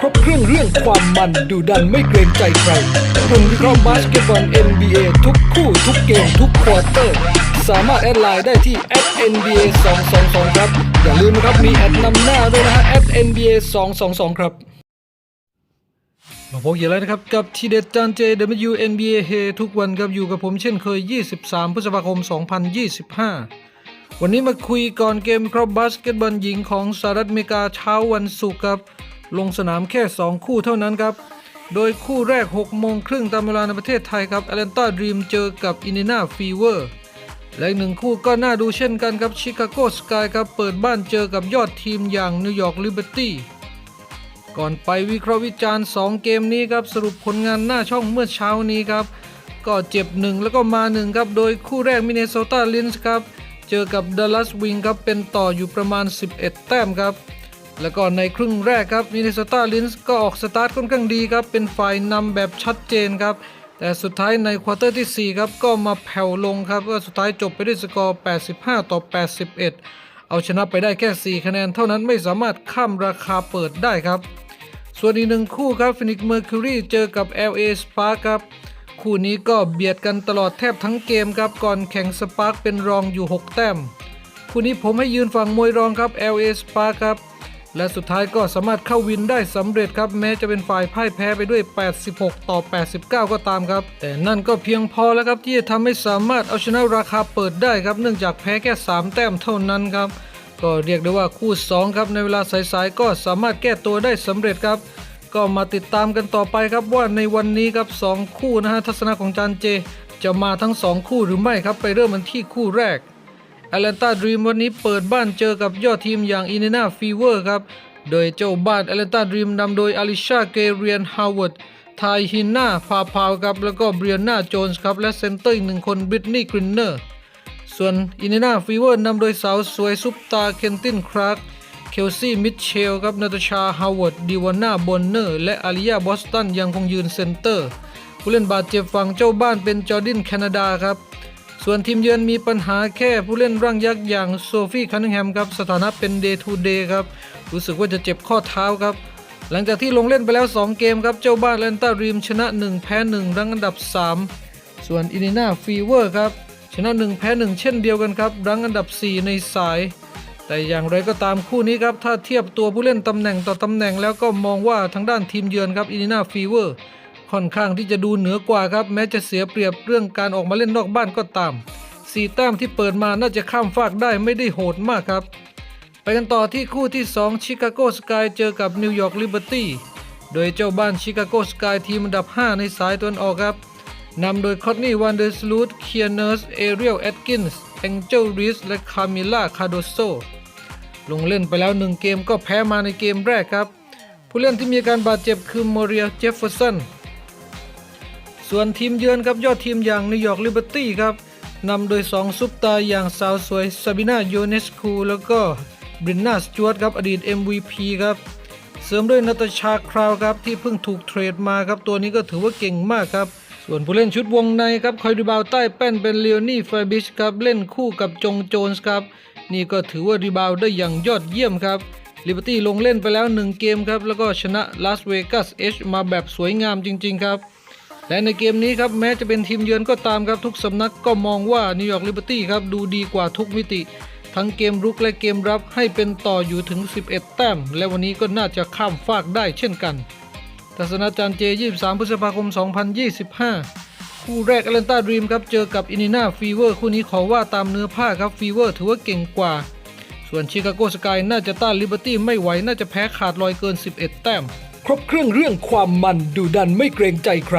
ครบเครื่องเรื่องความมันดูดันไม่เกรงใจใครกลุ่มวิเคราะห์บาสเกตบอล NBA ทุกคู่ทุกเกมทุกควอเตอร์ สามารถแอดไลน์ได้ที่ @nba 222ครับ อย่าลืมนะครับมีแอดนำหน้าด้วยนะฮะ @nba 222ครับมาพบกันแล้วนะครับ กับทีเด็ดจานเจ WNBA เฮทุกวันครับอยู่กับผมเช่นเคย 23 พฤษภาคม 2025 วันนี้มาคุยก่อนเกมครับบาสเกตบอลหญิงของสหรัฐอเมริกาเช้าวันศุกร์ครับ ลงสนามแค่ 2 คู่เท่านั้นครับ โดยคู่แรก 6 โมงครึ่งตามเวลาในประเทศไทยครับแอตแลนตาดรีมเจอกับอินเนนาฟีเวอร์ และอีกหนึ่งคู่ก็น่าดูเช่นกันครับชิคาโกสกายครับเปิดบ้านเจอกับยอดทีมอย่างนิวยอร์กลิเบอร์ตี้ก่อนไปวิเคราะห์วิจารณ์ 2 เกมนี้ครับสรุปผลงานหน้าช่องเมื่อเช้านี้ครับก็เจ็บ 1 แล้วก็มา 1 ครับ โดยคู่แรกมินเนโซตาลินส์ครับ เจอกับดัลลัสวิงครับ เป็นต่ออยู่ประมาณ 11 แต้มครับ แล้วก็ในครึ่งแรกครับมินเนโซตาลินส์ก็ออกสตาร์ทค่อนข้างดีครับ เป็นฝ่ายนำแบบชัดเจนครับ แต่สุดท้ายในควอเตอร์ที่ 4 ครับ ก็มาแผ่วลงครับก็สุดท้ายจบไปด้วยสกอร์ 85 ต่อ 81 เอาชนะไปได้แค่ 4 คะแนน เท่านั้นไม่สามารถข้ามราคาเปิดได้ครับ ส่วนอีกหนึ่งคู่ครับฟินิกเมอร์คิวรีเจอกับ LA Spark ครับ คู่นี้ก็เบียดกันตลอดแทบทั้งเกมครับก่อนแข่งสปาร์กเป็นรองอยู่ 6 แต้ม คู่นี้ผมให้ยืนฝั่งมวยรองครับ LA Spark ครับ และสุดท้ายก็สามารถเข้าวินได้สำเร็จครับ แม้จะเป็นฝ่ายพ่ายแพ้ไปด้วย 86 ต่อ 89 ก็ตามครับ แต่นั่นก็เพียงพอแล้วครับที่จะทำให้สามารถเอาชนะราคาเปิดได้ครับ เนื่องจากแพ้แค่ 3 แต้มเท่านั้นครับ ก็เรียกได้ว่าคู่ 2 ครับในเวลาสายๆก็สามารถแก้ตัวได้สำเร็จครับ ก็มาติดตามกันต่อไปครับว่าในวันนี้ครับสองคู่นะฮะทัศนะของจานเจ จะมาทั้ง 2 คู่หรือไม่ครับไปเริ่มกันที่คู่แรก แอตแลนตาดรีมวันนี้เปิดบ้านเจอกับยอดทีมอย่างอินเนนาฟีเวอร์ครับ โดยเจ้าบ้านแอตแลนตาดรีมนำโดยอลิชาเกเรียนฮาวเวิร์ดไทฮินนาพาพาวครับ แล้วก็เบรียนาโจนส์ครับ และเซนเตอร์อีกหนึ่งคนบริตนีย์กรินเนอร์ ส่วนอินเนนาฟีเวอร์นำโดยสาวสวยซุปตาเคนตินคราร์กเคลซี่มิทเชลครับนาตาชาฮาวเวิร์ดดิวาน่าบอนเนอร์ และอาริยาบอสตันยังคงยืนเซนเตอร์ผู้เล่นบาดเจ็บฝั่งเจ้าบ้านเป็นจอร์ดินแคนาดาครับ ส่วนทีมเยือนมีปัญหาแค่ผู้เล่นร่างยักษ์อย่างโซฟี่คันนิงแฮมครับสถานะเป็น day to day ครับรู้สึกว่าจะเจ็บข้อเท้าครับ หลังจากที่ลงเล่นไปแล้ว 2 เกมครับเจ้าบ้านแลนต้ารีมชนะ 1 แพ้ 1 รังอันดับ 3 ส่วนอิน i นาฟีเวอร์ครับชนะ 1 แพ้ 1 เช่นเดียวกันครับรังอันดับ 4 ในสาย แต่อย่างไรก็ตามคู่นี้ครับถ้าเทียบตัวผู้เล่นตำแหน่งต่อตำแหน่งแล้วก็มองว่าทางด้านทีมเยือนครับอิน i นาฟีเวอร์ ค่อนข้างที่จะดูเหนือกว่าครับแม้จะเสียเปรียบเรื่องการออกมาเล่นนอกบ้านก็ตามสี่แต้มที่เปิดมาน่าจะข้ามฟากได้ไม่ได้โหดมากครับ ไปกันต่อที่คู่ที่ 2 ชิคาโกสกายเจอกับนิวยอร์กลิเบอร์ตี้โดยเจ้าบ้านชิคาโกสกายทีมอันดับ 5 ในสายตะวันออกครับนำโดยคอตนี่วันเดอร์สลูดเคียเนอร์สเอเรียลแอดกินส์แองเจลริสและคามิล่าคาโดโซลงเล่นไปแล้ว 1 เกมก็แพ้มาในเกมแรกครับ ผู้เล่นที่มีการบาดเจ็บคือมเรียเจฟเฟอร์สัน ส่วนทีมเยือนครับยอดทีมอย่างนิวยอร์กลิเบอร์ตี้ครับนำโดย 2 ซุปตาอย่างสาวสวยซาบิน่าโยเนสคูแล้วก็บรินนาสจวตครับอดีต MVP ครับเสริมด้วยนาตาชาคราวครับที่เพิ่งถูกเทรดมาครับตัวนี้ก็ถือว่าเก่งมากครับส่วนผู้เล่นชุดวงในครับคอยรีบาวใต้แป้นเป็นเลโอนี่ฟบิชครับเล่นคู่กับจงโจนส์ครับนี่ก็ถือว่ารีบาวได้อย่างยอดเยี่ยมครับลิเบอร์ตี้ลงเล่นไปแล้ว 1 เกมครับแล้วก็ชนะลาสเวกัสเอชมาแบบสวยงามจริง ๆ ครับ และในเกมนี้ครับแม้จะเป็นทีมเยือนก็ตามครับทุกสำนักก็มองว่านิวยอร์กลิเบอร์ตี้ครับดูดีกว่าทุกมิติ ทั้งเกมรุกและเกมรับให้เป็นต่ออยู่ถึง 11 แต้ม และวันนี้ก็น่าจะข้ามฟากได้เช่นกันทัศนาจารย์เจ 23 พฤษภาคม 2025 คู่แรกแอตแลนตาดรีมครับเจอกับอิน i นาฟีเวอร์คู่นี้ขอว่าตามเนื้อผ้าครับฟีเวอร์ถือว่าเก่งกว่า ส่วนชิคาโกสกายน่าจะต้านลิเบอร์ตี้ไม่ไหวน่าจะแพ้ขาดลอยเกิน 11 แต้ม ครบเครื่องเรื่องความมันดูดันไม่เกรงใจใคร